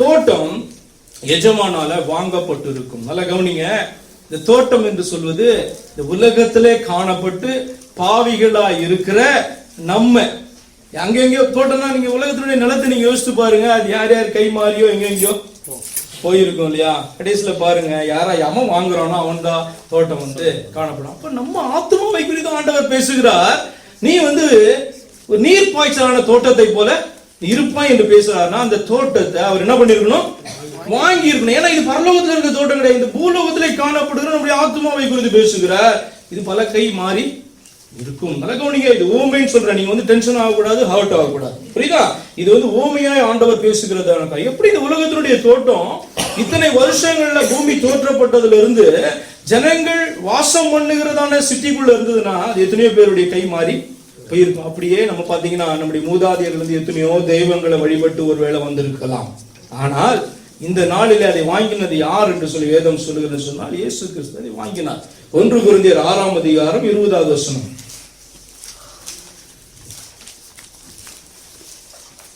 தோட்டம் எஜமானால வாங்கப்பட்டிருக்கும். நல்லா கவனிங்க. இந்த தோட்டம் என்று சொல்வது இந்த உலகத்திலே காணப்பட்டு பாவிகளா இருக்கிற நம்ம. அங்கெங்கயோ தோட்டம்னா நீங்க உலகத்தினுடைய நிலத்தை நீங்க யோசிச்சு பாருங்க. அது யார் யார் கை மாறியோ எங்கெங்கயோ போயிருக்கும் இல்லையா? கடைசியில பாருங்க யாரா எவன் வாங்குறானோ அவன் தான் தோட்டம் வந்து காணப்படும். அப்ப நம்ம ஆத்மாவை குறித்து ஆண்டவர் பேசுகிறார். நீ வந்து ஒரு நீர் பாய்ச்சலான தோட்டத்தை போல இருப்பாய் என்று பேசுறாருன்னா அந்த தோட்டத்தை அவர் என்ன பண்ணிருக்கணும்? வாங்கி இருக்கணும் ஏன்னா இது பரலோகத்தில் இருக்க தோட்டம் கிடையாது. இந்த பூலோகத்தில் காணப்படுகிற நம்முடைய ஆத்மாவை குறித்து பேசுகிறார். இது பல கை மாறி இருக்கும். நல்ல கவனிங்க இது ஓமைன்னு சொல்றேன். நீங்க வந்து டென்ஷன் ஆகக்கூடாது ஹர்ட் ஆகக்கூடாது. புரியுதா? இது வந்து ஓமையாய் ஆண்டவர் பேசுகிறதா எப்படி இந்த உலகத்தினுடைய தோட்டம் இத்தனை வருஷங்கள்ல பூமி தோற்றப்பட்டதுல இருந்து ஜனங்கள் வாசம் பண்ணுகிறதான சிட்டிக்குள்ள இருந்ததுன்னா அது எத்தனையோ பேருடைய கை மாறி போயிருக்கும் அப்படியே நம்ம பாத்தீங்கன்னா நம்முடைய மூதாதையர்கள் வந்து எத்தனையோ தெய்வங்களை வழிபட்டு ஒரு வேலை வந்திருக்கலாம். ஆனால் இந்த நாளிலே அதை வாங்கினது யார் என்று சொல்லி வேதம் சொல்லுகிறது சொன்னால் இயேசு கிறிஸ்து அதை வாங்கினார். ஒன்று குருந்தியர் ஆறாம் அதிகாரம் இருபதாவது வசனம்.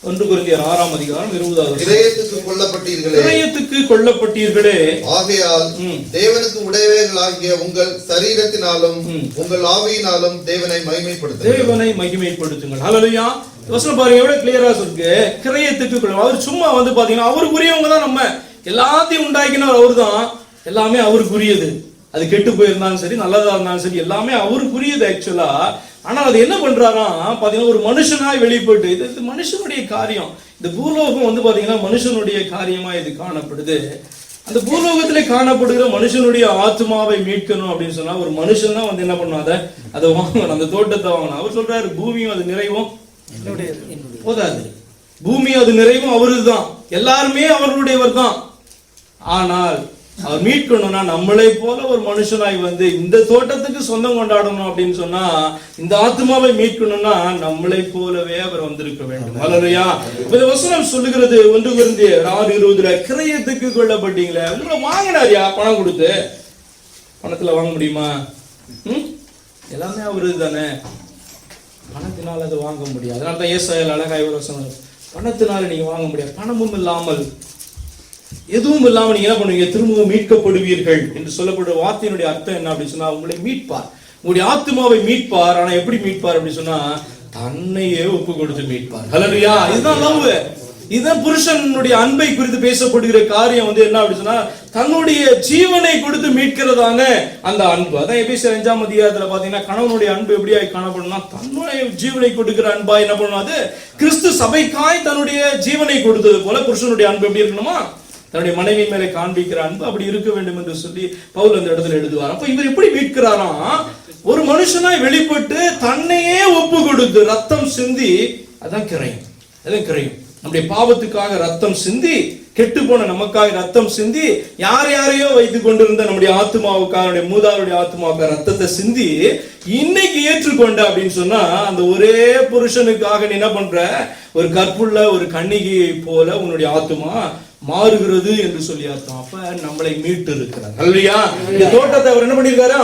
ஒன்று குருந்தியர் ஆறாம் அதிகாரம் இருபதாவது இதயத்துக்கு கொல்லப்பட்டீர்களே. இதயத்துக்கு கொல்லப்பட்டீர்களே. ஆகையால். தேவனுக்கு உடையவைகளாகிய உங்கள் சரீரத்தினாலும். உங்கள் ஆவியினாலும் தேவனை மகிமைப்படுத்துங்கள். தேவனை மகிமைப்படுத்துங்கள். ஹalleluya வசனம் பாருங்க எவ்வளவு கிளியரா இருக்கு கிரயத்துக்கு கொள்ள அவர் சும்மா வந்து பாத்தீங்கன்னா அவருக்குரியவங்க தான் நம்ம. எல்லாத்தையும் உண்டாக்கினவர் அவர்தான். எல்லாமே அவருக்குரியது. அது கெட்டு போயிருந்தாலும் சரி நல்லதா இருந்தாலும் சரி எல்லாமே அவருக்குரியது ஆக்சுவலா ஆனா அது என்ன பண்றாராம் பாத்தீங்கன்னா ஒரு மனுஷனாய் வெளிப்பட்டு இது இது மனுஷனுடைய காரியம். இந்த பூலோகம் வந்து பாத்தீங்கன்னா மனுஷனுடைய காரியமா இது காணப்படுது. அந்த பூலோகத்துல காணப்படுகிற மனுஷனுடைய ஆத்மாவை மீட்கணும் அப்படின்னு சொன்னா ஒரு மனுஷன் தான் வந்து என்ன பண்ணும் அதை அதை வாங்கணும். அந்த தோட்டத்தை வாங்கணும். அவர் சொல்றாரு பூமியும் அது நிறைவும் போதாது. பூமி அது நிறைவும் அவரு தான் எல்லாருமே அவர்களுடையவர் தான் ஆனால் அவர் மீட்கணும்னா நம்மளை போல ஒரு மனுஷனாய் வந்து இந்த தோட்டத்துக்கு சொந்தம் கொண்டாடணும் அப்படின்னு சொன்னா இந்த ஆத்மாவை மீட்கணும்னா நம்மளை போலவே அவர் வந்திருக்க வேண்டும். அல்லையா இப்ப இந்த வசனம் சொல்லுகிறது ஒன்று குருந்தி ஆறு இருபதுல கிரயத்துக்கு கொள்ளப்பட்டீங்களே உங்களை வாங்கினாரியா பணம் கொடுத்து. பணத்துல வாங்க முடியுமா? ம்? எல்லாமே அவரு தானே. பணத்தினால் அதை வாங்க முடியாது. அதனால தான் ஏசாயல் அழகாய் ஒரு பணத்தினால நீங்க வாங்க முடியாது. பணமும் இல்லாமல் எதுவும் இல்லாம நீங்க என்ன பண்ணுவீங்க? திரும்பவும் மீட்கப்படுவீர்கள் என்று சொல்லப்படுற வார்த்தையினுடைய அர்த்தம் என்ன அப்படின்னு சொன்னா உங்களை மீட்பார். உங்களுடைய ஆத்மாவை மீட்பார். ஆனா எப்படி மீட்பார் அப்படின்னு சொன்னா தன்னையே ஒப்பு கொடுத்து மீட்பார். ஹலரியா இதுதான் லவ் இதுதான் புருஷனுடைய அன்பை குறித்து பேசப்படுகிற காரியம் வந்து என்ன அப்படின்னு சொன்னா தன்னுடைய ஜீவனை கொடுத்து மீட்கிறதாங்க அந்த அன்பு. அதான் எபிசியர் அஞ்சாம் அதிகாரத்துல பாத்தீங்கன்னா கணவனுடைய அன்பு எப்படியாய் காணப்படும்னா தன்னுடைய ஜீவனை கொடுக்கிற அன்பா என்ன பண்ணும் அது? கிறிஸ்து சபைக்காய் தன்னுடைய ஜீவனை கொடுத்தது போல புருஷனுடைய அன்பு எப்படி இருக்கணுமா? தன்னுடைய மனைவி மேலே காண்பிக்கிற அன்பு அப்படி இருக்க வேண்டும் என்று சொல்லி பவுல் அந்த இடத்துல எழுதுவார். அப்ப இவர் எப்படி மீட்கிறாராம் ஒரு மனுஷனாய் வெளிப்பட்டு தன்னையே ஒப்பு கொடுத்து ரத்தம் சிந்தி அதான் கிரையும். அதான் கிரையும். நம்முடைய பாவத்துக்காக ரத்தம் சிந்தி கெட்டு போன நமக்காக ரத்தம் சிந்தி யார் யாரையோ வைத்து கொண்டிருந்த நம்முடைய ஆத்மாவுக்காக மூதாருடைய ஆத்மாவுக்காக ரத்தத்தை சிந்தி இன்னைக்கு ஏற்றுக்கொண்ட அப்படின்னு சொன்னா அந்த ஒரே புருஷனுக்காக நீ என்ன பண்ற? ஒரு கற்புள்ள ஒரு கன்னிகையை போல உன்னுடைய ஆத்மா மாறுகிறது என்று சொல்லி அர்த்தம். அப்ப நம்மளை மீட்டு இருக்கிறார் இல்லையா இந்த தோட்டத்தை அவர் என்ன பண்ணிருக்காரு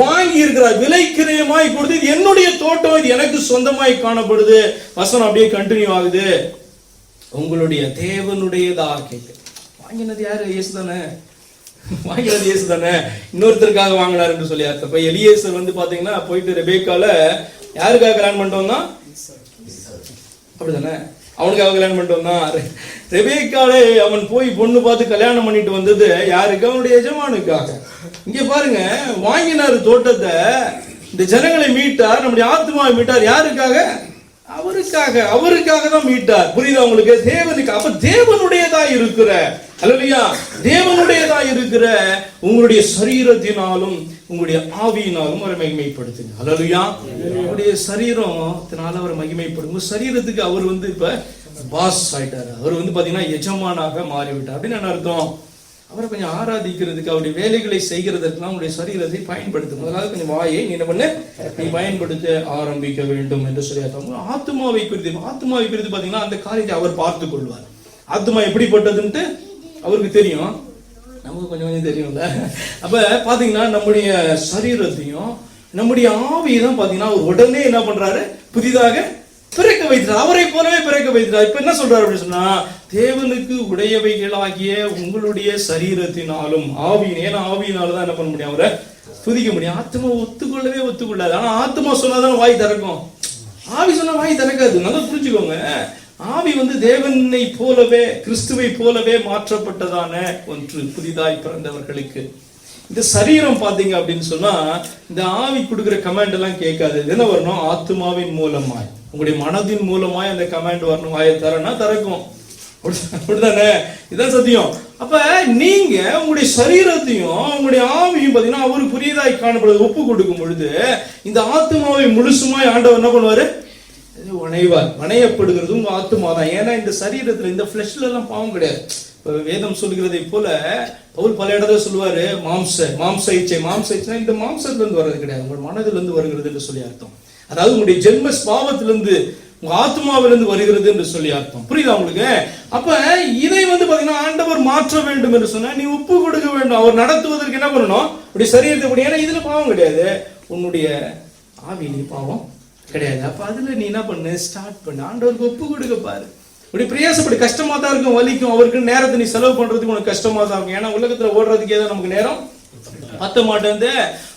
வாங்கி இருக்கிறார் விலை கிரயமாய் கொடுத்து இது என்னுடைய தோட்டம் இது எனக்கு சொந்தமாய் காணப்படுது. வசனம் அப்படியே கண்டினியூ ஆகுது. உங்களுடைய தேவனுடையதாக கேட்கு வாங்கினது யாரு? இயேசு தானே? வாங்கினது இயேசு தானே? இன்னொருத்தருக்காக வாங்கினார் என்று சொல்லி அர்த்தம். இப்ப எலியேசர் வந்து பாத்தீங்கன்னா போயிட்டு ரெபேக்கால யாருக்காக கல்யாணம் பண்ணிட்டோம்னா? அப்படிதானே? அவனுக்காக கல்யாணம் பண்ணிட்டு வந்தான். ரெபேக்காலே அவன் போய் பொண்ணு பார்த்து கல்யாணம் பண்ணிட்டு வந்தது யாருக்கு? அவனுடைய எஜமானுக்காக. இங்க பாருங்க வாங்கினாரு தோட்டத்தை இந்த ஜனங்களை மீட்டார் நம்முடைய ஆத்மாவை மீட்டார் யாருக்காக? அவருக்காக அவருக்காக தான் மீட்டார். புரியுதா உங்களுக்கு? தேவனுக்கு அப்ப தேவனுடையதா இருக்கிற அல்லையா தேவனுடையதா இருக்கிற உங்களுடைய சரீரத்தினாலும் உங்களுடைய ஆவியினாலும் அவரை மகிமைப்படுத்துங்க. அலலுயா உங்களுடைய சரீரத்தினால அவரை மகிமைப்படும் உங்க சரீரத்துக்கு அவர் வந்து இப்ப பாஸ் ஆயிட்டாரு. அவர் வந்து பாத்தீங்கன்னா எஜமானாக மாறிவிட்டார். அப்படின்னு என்ன அர்த்தம்? அவரை கொஞ்சம் ஆராதிக்கிறதுக்கு அவருடைய வேலைகளை செய்கிறதற்கெல்லாம் உங்களுடைய சரீரத்தை பயன்படுத்தும் முதலாவது கொஞ்சம் வாயை நீ என்ன பண்ண? நீ பயன்படுத்த ஆரம்பிக்க வேண்டும் என்று சொல்லி அர்த்தம். ஆத்மாவை குறித்து ஆத்மாவை குறித்து பாத்தீங்கன்னா அந்த காரியத்தை அவர் பார்த்து கொள்வார். ஆத்மா எப்படிப்பட்டதுன்ட்டு அவருக்கு தெரியும். நமக்கு கொஞ்சம் கொஞ்சம் தெரியும்ல. அப்போ பார்த்தீங்கன்னா நம்முடைய சரீரத்தையும் நம்முடைய ஆவியை தான் பார்த்தீங்கன்னா அவர் உடனே என்ன பண்றாரு? புதிதாக பிறக்க வைத்தார் அவரை போலவே பிறக்க வைத்தார் இப்போ என்ன சொல்றாரு அப்படின்னு சொன்னா தேவனுக்கு உடையவைகளாகிய உங்களுடைய சரீரத்தினாலும் ஆவியின் ஏன்னா ஆவியினால தான் என்ன பண்ண முடியும் அவரை? துதிக்க முடியும். ஆத்மா ஒத்துக்கொள்ளவே ஒத்துக்கொள்ளாது. ஆனால் ஆத்மா சொன்னாதான் வாய் திறக்கும். ஆவி சொன்னா வாய் திறக்காது. நல்லா புரிஞ்சுக்கோங்க. ஆவி வந்து தேவனை போலவே கிறிஸ்துவை போலவே மாற்றப்பட்டதான ஒன்று புதிதாய் பிறந்தவர்களுக்கு. இந்த சரீரம் பார்த்தீங்க அப்படின்னு சொன்னா இந்த ஆவி கொடுக்குற கமாண்ட் எல்லாம் கேட்காது. என்ன வரணும்? ஆத்மாவின் மூலமாய். உங்களுடைய மனதின் மூலமாய் அந்த கமாண்ட் வரணும். வாயை தரனா திறக்கும். அப்படிதான்- அப்படிதானே? இதான் சத்தியம். அப்ப நீங்க உங்களுடைய சரீரத்தையும் உங்களுடைய ஆவியும் பாத்தீங்கன்னா அவரு புதியதாய் காணப்படுது. ஒப்பு கொடுக்கும் பொழுது இந்த ஆத்மாவை முழுசுமாய் ஆண்டவர் என்ன பண்ணுவாரு? வணைவார் வணையப்படுகிறதும் ஆத்துமா ஆத்மா தான். ஏன்னா இந்த சரீரத்துல இந்த ஃப்ளஷ்ல எல்லாம் பாவம் கிடையாது. இப்போ வேதம் சொல்கிறதை போல பவுல் பல இடத்துல சொல்லுவாரு மாம்ச மாம்ச இச்சை. மாம்ச இச்சைனா இந்த மாம்சத்துல இருந்து வர்றது கிடையாது. உங்கள் மனதில இருந்து வருகிறது என்று சொல்லி அர்த்தம். அதாவது உங்களுடைய ஜென்ம ஸ்பாவத்திலிருந்து உங்க ஆத்மாவிலிருந்து வருகிறது என்று சொல்லி அர்த்தம். புரியுதா உங்களுக்கு? அப்ப இதை வந்து பாத்தீங்கன்னா ஆண்டவர் மாற்ற வேண்டும் என்று சொன்னா நீ உப்பு கொடுக்க வேண்டும். அவர் நடத்துவதற்கு என்ன பண்ணணும்? அப்படி சரீரத்தை ஏன்னா இதுல பாவம் கிடையாது. உன்னுடைய ஆவி நீ பாவம் கிடையாது. அப்ப அதுல நீ என்ன பண்ணு? ஸ்டார்ட் பண்ணு. ஆண்டவருக்கு ஒப்பு கொடுக்க பாரு. இப்படி பிரயாசப்படி கஷ்டமா தான் இருக்கும். வலிக்கும். அவருக்கு நேரத்தை நீ செலவு பண்றதுக்கு உனக்கு கஷ்டமா தான் இருக்கும். ஏன்னா உலகத்துல ஓடுறதுக்கு ஏதோ நமக்கு நேரம் பத்த மாட்டேங்குது.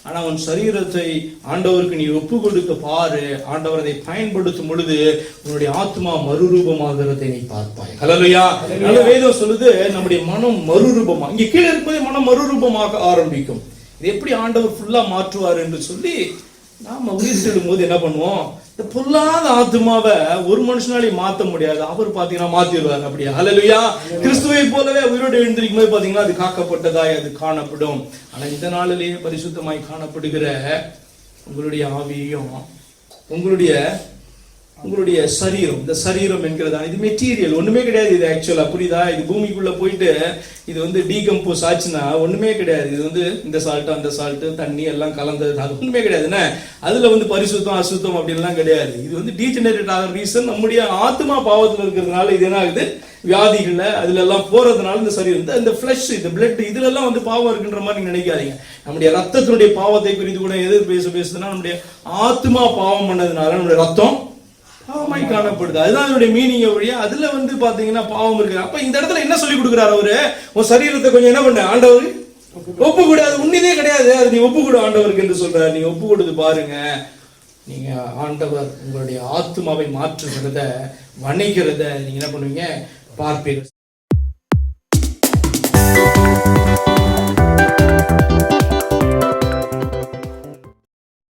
ஆனா உன் சரீரத்தை ஆண்டவருக்கு நீ ஒப்பு கொடுக்க பாரு. ஆண்டவர் அதை பயன்படுத்தும் பொழுது உன்னுடைய ஆத்மா மறுரூபமாகிறதை நீ பார்ப்பாய். ஹalleluya நல்ல வேதம் சொல்லுது நம்முடைய மனம் மறுரூபமா இங்க கீழே இருப்பதே மனம் மறுரூபமாக ஆரம்பிக்கும். இது எப்படி ஆண்டவர் ஃபுல்லா மாற்றுவார் என்று சொல்லி நாம செல்லும் போது என்ன பண்ணுவோம்? இந்த பொல்லாத ஆத்மாவை ஒரு மனுஷனாலே மாத்த முடியாது. அவர் பாத்தீங்கன்னா மாத்திடுவார் அப்படியா. ஹalleluya. கிறிஸ்துவை போலவே உயிரோடு எழுந்திருக்கும் போது பாத்தீங்கன்னா அது காக்கப்பட்டதாய் அது காணப்படும். ஆனா இந்த நாளிலேயே பரிசுத்தமாய் காணப்படுகிற உங்களுடைய ஆவியையும் உங்களுடைய உங்களுடைய சரீரம் இந்த சரீரம் என்கிறதா இது மெட்டீரியல் ஒன்றுமே கிடையாது இது ஆக்சுவலாக புரியுதா? இது பூமிக்குள்ளே போயிட்டு இது வந்து டீகம்போஸ் ஆச்சுன்னா ஒன்றுமே கிடையாது. இது வந்து இந்த சால்ட்டு அந்த சால்ட்டு தண்ணி எல்லாம் கலந்தது. அது ஒன்றுமே கிடையாதுன்னா அதில் வந்து பரிசுத்தம் அசுத்தம் அப்படின்லாம் கிடையாது. இது வந்து டீஜெனரேட் ஆகிற ரீசன் நம்முடைய ஆத்மா பாவத்தில் இருக்கிறதுனால இது என்ன ஆகுது? வியாதிகளில் அதுல எல்லாம் போறதுனால இந்த சரீரம் இந்த- இந்த ஃபிளஷ் இந்த பிளட் இதுல எல்லாம் வந்து பாவம் இருக்குன்ற மாதிரி நினைக்காதீங்க. நம்முடைய ரத்தத்தினுடைய பாவத்தை குறித்து கூட எது பேச பேசுதுன்னா நம்முடைய ஆத்மா பாவம் பண்ணதுனால நம்முடைய ரத்தம் பாவமாய் காணப்படுது. அதுதான் அதனுடைய மீனிங் ஒழிய அதுல வந்து பாத்தீங்கன்னா பாவம் இருக்கு அப்ப இந்த இடத்துல என்ன சொல்லி கொடுக்குறாரு அவரு? உன் சரீரத்தை கொஞ்சம் என்ன பண்ண ஆண்டவர்? ஒப்பு கொடு அது உன்னிதே கிடையாது. அது நீ ஒப்பு கொடு ஆண்டவருக்கு என்று சொல்றாரு. நீ ஒப்பு கொடுத்து பாருங்க. நீங்க ஆண்டவர் உங்களுடைய ஆத்மாவை மாற்றுகிறத வணிகிறத நீங்க என்ன பண்ணுவீங்க? பார்ப்பீர்கள்.